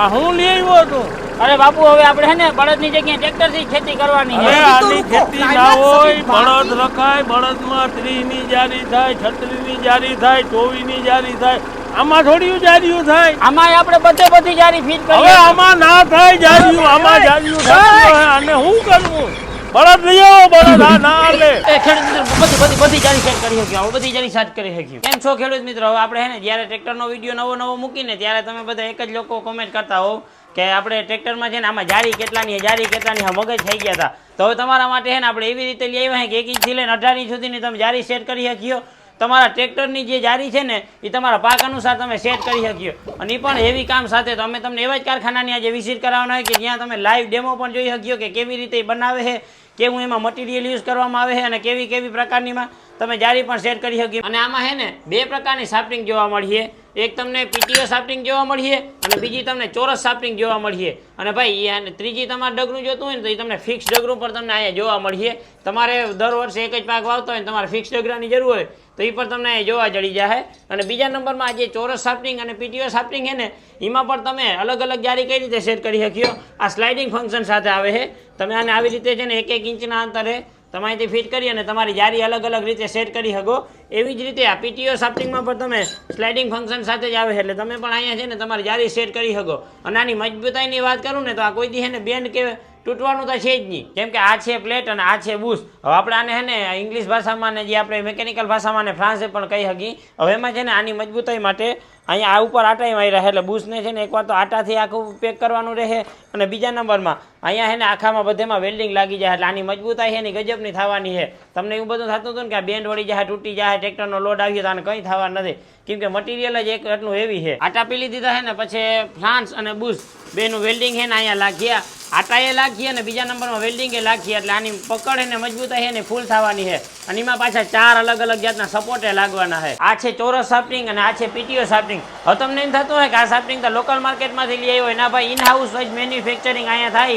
આ હું લઈ આવ્યો હતો? અરે બાપુ હવે આપણે હે ને બળદની જગ્યાએ ટ્રેક્ટરથી ખેતી કરવાની છે. આની ખેતી ના હોય બળદ રખાય બળદમાં ત્રીની જારી થાય છત્રીની જારી થાય ચોવીની જારી થાય. આમાં થોડીયું જારીયું થાય. આમાં આપણે બધે બધી જારી ફીટ હવે આમાં ના થાય જારીયું આમાં જારીયું થાય અને હું કરવું? બળદ લઈ આવો બળદ. આ ના હાલે એ ખેડૂત મિત્રો બધી બધી બધી જાણી સેટ કરી શક્યો હવે બધી જારી સેટ કરી શક્યું કેમ છો ખેડૂત મિત્રો? હવે આપણે હે ને જ્યારે ટ્રેક્ટરનો વીડિયો નવો નવો મૂકીને ત્યારે તમે બધા એક જ લોકો કોમેન્ટ કરતા હોવ કે આપણે ટ્રેક્ટરમાં છે ને આમાં જારી કેટલાની જારી કેટલાની મગજ થઈ ગયા હતા તો હવે તમારા માટે હે ને આપણે એવી રીતે લઈ આવ્યા કે એક ઇંચથી લઈને અઢાર ઇંચ સુધીની તમે જારી સેટ કરી શક્યો તમારા ટ્રેક્ટરની જે જારી છે ને એ તમારા પાક અનુસાર તમે સેટ કરી શક્યો અને એ પણ હેવી કામ સાથે તો અમે તમને એવા જ કારખાનાની આજે વિઝિટ કરાવવાના હોય કે જ્યાં તમે લાઈવ ડેમો પણ જોઈ શક્યો કે કેવી રીતે એ બનાવે છે કેવું એમાં મટીરિયલ યુઝ કરવામાં આવે છે અને કેવી કેવી પ્રકારનીમાં તમે જારી પણ સેટ કરી શકીએ. અને આમાં છે ને બે પ્રકારની સાફ્ટિંગ જોવા મળીએ એક તમને પીટીઓ સાફ્ટિંગ જોવા મળીએ અને બીજી તમને ચોરસ સાફ્ટિંગ જોવા મળીએ અને ભાઈ અને ત્રીજી તમારે ડગરું જોતું હોય ને તો એ તમને ફિક્સ ડગરું પણ તમને અહીંયા જોવા મળીએ તમારે દર વર્ષે એક જ પાક વાવતો હોય તમારે ફિક્સ ડગરાની જરૂર હોય. તો એ પણ તમને જોવા જડી જાય અને બીજા નંબરમાં આ જે ચોરસ સાફ્ટિંગ અને પીટીઓ સાફ્ટિંગ છે ને, એમાં પણ તમે અલગ અલગ જારી કઈ રીતે સેટ કરી શક્યો આ સ્લાઇડિંગ ફંક્શન સાથે આવે છે તમે આને આવી રીતે છે ને એક એક ઇંચના અંતરે તમારીથી ફિટ કરી અને તમારી જારી અલગ અલગ રીતે સેટ કરી શકો. એવી જ રીતે આ પીટીઓ સાફ્ટિંગમાં પણ તમે સ્લાઇડિંગ ફંક્શન સાથે જ આવે એટલે તમે પણ અહીંયા છે ને તમારી જારી સેટ કરી શકો. અને આની મજબૂતાઈની વાત કરું ને તો આ કોઈ દી છે ને બેન કે તૂટવાનું તો છે જ નહીં. કેમ કે આ છે પ્લેટ અને આ છે બુશ. હવે આપણે આને છે ને ઇંગ્લિશ ભાષામાં ને જે આપણે મિકેનિકલ ભાષામાં ને ફ્રાન્સે પણ કહી હકી હવે એમાં છે ને આની મજબૂતાઈ માટે અહીંયા આ ઉપર આટાઈ મારી રહે એટલે બુશને છે ને એકવાર તો આટાથી આખું પેક કરવાનું રહે અને બીજા નંબરમાં અહીંયા હે ને આખામાં બધેમાં વેલ્ડિંગ લાગી જાય એટલે આની મજબૂતાઈ છે ને ગજબની થવાની છે તમને એવું બધું થતું હતું ને કે બેન્ડ વળી જાય, તૂટી જાય ટ્રેક્ટરનો લોડ આવ્યો તો આને કંઈ થવા નથી કેમ કે મટીરિયલ જ એક એટલું હેવી છે આટા પીલી દીધા છે ને પછી ફ્રાન્સ અને બુશ બેનું વેલ્ડિંગ છે ને અહીંયા લાગ્યા. એ લાગીએ અને બીજા નંબરમાં વેલ્ડિંગ એ લાગીએ એટલે આની પકડ એને મજબૂતાઈ છે ને ફૂલ થવાની છે અને એમાં પાછા ચાર અલગ અલગ જાતના સપોર્ટે લાગવાના છે આ છે ચોરસ સાફ્ટિંગ અને આ છે પીટીઓ સાફ્ટિંગ હવે તમને એમ થતું હોય કે આ સાફ્ટિંગ તો લોકલ માર્કેટમાંથી લઈ આવ્યો હોય. ના ભાઈ ઇન હાઉસ જ મેન્યુફેક્ચરિંગ અહીંયા થાય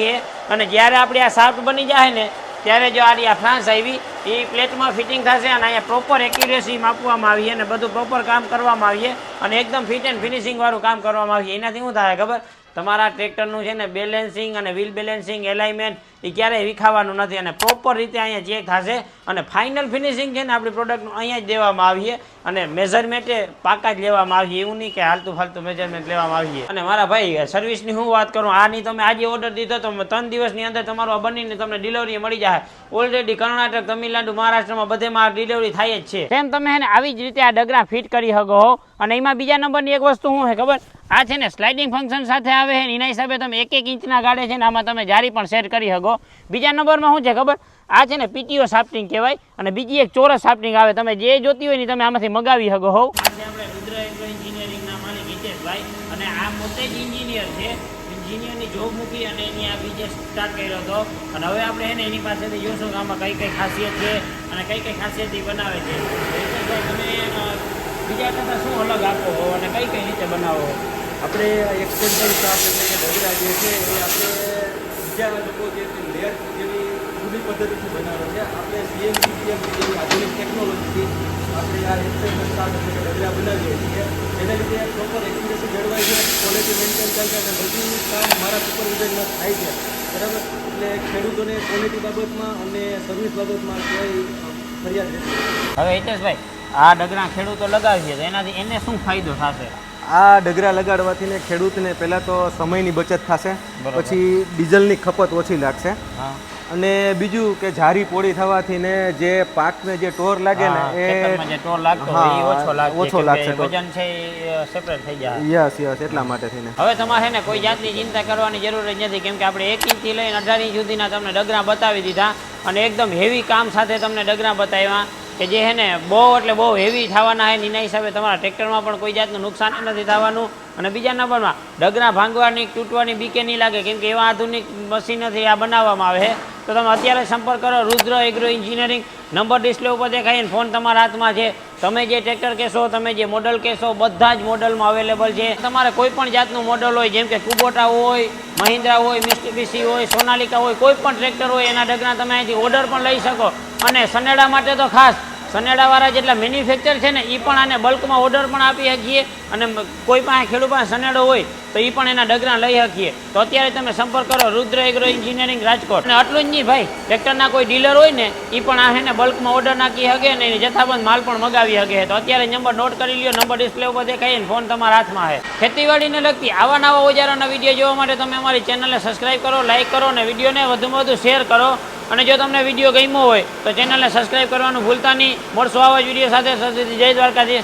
અને જ્યારે આપણે આ સાફ્ટ બની જાય ને ત્યારે જો આ ફ્રાન્સ આવી એ પ્લેટમાં ફિટિંગ થશે અને અહીંયા પ્રોપર એક્યુરેસી માપવામાં આવીએ અને બધું પ્રોપર કામ કરવામાં આવીએ અને એકદમ ફિટ એન્ડ ફિનિશિંગ વાળું કામ કરવામાં આવીએ. એનાથી શું થાય ખબર? તમારા ટ્રેક્ટરનું છે ને બેલેન્સિંગ અને વ્હીલ બેલેન્સિંગ એલાઇમેન્ટ એ ક્યારેય વિખાવાનું નથી અને પ્રોપર રીતે અહીંયા ચેક થશે અને ફાઇનલ ફિનિશિંગ છે ને આપણી પ્રોડક્ટનું અહીંયા જ દેવામાં આવીએ અને મેઝરમેન્ટે પાકા જ લેવામાં આવીએ. એવું નહીં કે હાલતું ફાલતું મેઝરમેન્ટ લેવામાં આવીએ. અને મારા ભાઈ સર્વિસની હું વાત કરું? આની તમે આજે ઓર્ડર દીધો તો ત્રણ દિવસની અંદર તમારો બનીને તમને ડિલિવરી મળી જાય. ઓલરેડી કર્ણાટક, તમિલનાડુ મહારાષ્ટ્રમાં બધેમાં ડિલિવરી થાય જ છે. તેમ તમે હે આવી જ રીતે આ ડગરા ફિટ કરી શકો હો. અને એમાં બીજા નંબરની એક વસ્તુ શું છે ખબર? આ છે ને સ્લાઇડિંગ ફંક્શન સાથે આવે છે એના હિસાબે તમે એક એક ઇંચના ગાડે છે ને આમાં તમે જારી પણ સેટ કરી શકો. બીજા નંબરમાં શું છે ખબર? આ છે ને પીટીઓ સાફ્ટિંગ કહેવાય અને બીજી એક ચોરસ સાફ્ટિંગ આવે. તમે જે જોતી હોય ને તમે આમાંથી મગાવી શકો હો. આપણે રુદ્ર એગ્રો એન્જિનિયરિંગના માલિક હિતેશભાઈ અને આ પોતે જ એન્જિનિયર છે. એન્જિનિયરની જોબ મૂકી અને એની આ બિઝનેસ સ્ટાર્ટ કર્યો હતો. અને હવે આપણે એને એની પાસેથી જોશું આમાં કઈ કઈ ખાસિયત છે અને કઈ કઈ ખાસિયત એ બનાવે છે. તમે બીજા કરતાં શું અલગ આપો અને કઈ કઈ રીતે બનાવો આપણે એક્સટેન્શન કે ડગરા જે છે એ આપણે બીજા લોકો જે લેર જેવી જૂની પદ્ધતિથી બનાવે છે. આપણે સીએમસી સીએમસી જેવી આધુનિક ટેકનોલોજીથી આપણે આ એક્સટેન્શન સ્ટાફ એટલે ડગરા બનાવીએ છીએ. એના લીધે પ્રોપર એક્યુરેસી જળવાય છે ક્વોલિટી મેન્ટેન છે અને બધું કામ મારા સુપરવિઝનમાં થાય છે. બરાબર? એટલે ખેડૂતોને ક્વોલિટી બાબતમાં અને સર્વિસ બાબતમાં કોઈ ફરિયાદ નથી. હવે હિતેશભાઈ, આ ડગરા ખેડૂતો લગાવીએ તો એનાથી એને શું ફાયદો થશે? આ ડગરા લગાડવાથી ને ખેડૂતને પહેલાં તો સમયની બચત થશે પછી ડીઝલની ખપત ઓછી લાગશે. અને બીજું કે ઝારી પોળી થવાથી ને જે પાકને જે ટોર લાગે ને એ ટોર લાગતો એ ઓછો લાગશે ઓછો લાગશે વજન છે એ સેપરેટ થઈ જાય. યસ યસ એટલા માટે થઈને. હવે તમારે છે ને કોઈ જાતની ચિંતા કરવાની જરૂર જ નથી કેમ કે આપણે એક ઇંચથી લઈને અઢાર ઇંચ સુધીના તમને ડગરા બતાવી દીધા અને એકદમ હેવી કામ સાથે તમને ડગરા બતાવ્યા. કે જે છે ને બહુ એટલે બહુ હેવી થવાના હે એના હિસાબે તમારા ટ્રેક્ટરમાં પણ કોઈ જાતનું નુકસાન નથી થવાનું. અને બીજા નંબરમાં ડગરા ભાંગવાની, તૂટવાની, બીકે નહીં લાગે, કેમ કે એવા આધુનિક મશીનોથી આ બનાવવામાં આવે તો તમે અત્યારે સંપર્ક કરો, Rudra agro engineering number display ઉપર દેખાય ફોન તમારા હાથમાં છે. તમે જે ટ્રેક્ટર કહેશો, તમે જે મોડલ કહેશો, બધા જ મોડલમાં અવેલેબલ છે. તમારે કોઈ પણ જાતનું મોડલ હોય, જેમ કે કુબોટા હોય મહિન્દ્રા હોય મિસ્ટીબીસી હોય સોનાલિકા હોય, કોઈ પણ ટ્રેક્ટર હોય, એના ડગના તમે અહીંથી ઓર્ડર પણ લઈ શકો. અને સનેડા માટે તો ખાસ સનેડાવાળા જેટલા મેન્યુફેક્ચર છે ને એ પણ આને બલ્કમાં ઓર્ડર પણ આપી શકીએ. અને કોઈ પણ ખેડૂત પાસે સનેડો હોય, તો એ પણ એના ડગરા લઈ શકીએ. તો અત્યારે તમે સંપર્ક કરો રુદ્ર એગ્રો એન્જિનિયરિંગ રાજકોટ. અને આટલું જ નહીં ભાઈ, ટ્રેક્ટરના કોઈ ડીલર હોય ને એ પણ આ એને બલ્કમાં ઓર્ડર નાખી શકે ને જથ્થાબંધ માલ પણ મગાવી શકે. તો અત્યારે નંબર નોટ કરી લ્યો નંબર ડિસ્પ્લે ઉપર દેખાય ને ફોન તમારા હાથમાં છે. ખેતીવાડીને લગતી આવા નવા ઓજારોના વીડિયો જોવા માટે તમે અમારી ચેનલને સબસ્ક્રાઈબ કરો લાઇક કરો અને વિડીયોને વધુમાં વધુ શેર કરો. અને જો તમને વીડિયો ગમ્યો હોય તો ચેનલને સબસ્ક્રાઈબ કરવાનું ભૂલતા નહીં. મળશો આવા જ વીડિયો સાથે. જય દ્વારકાધીશ.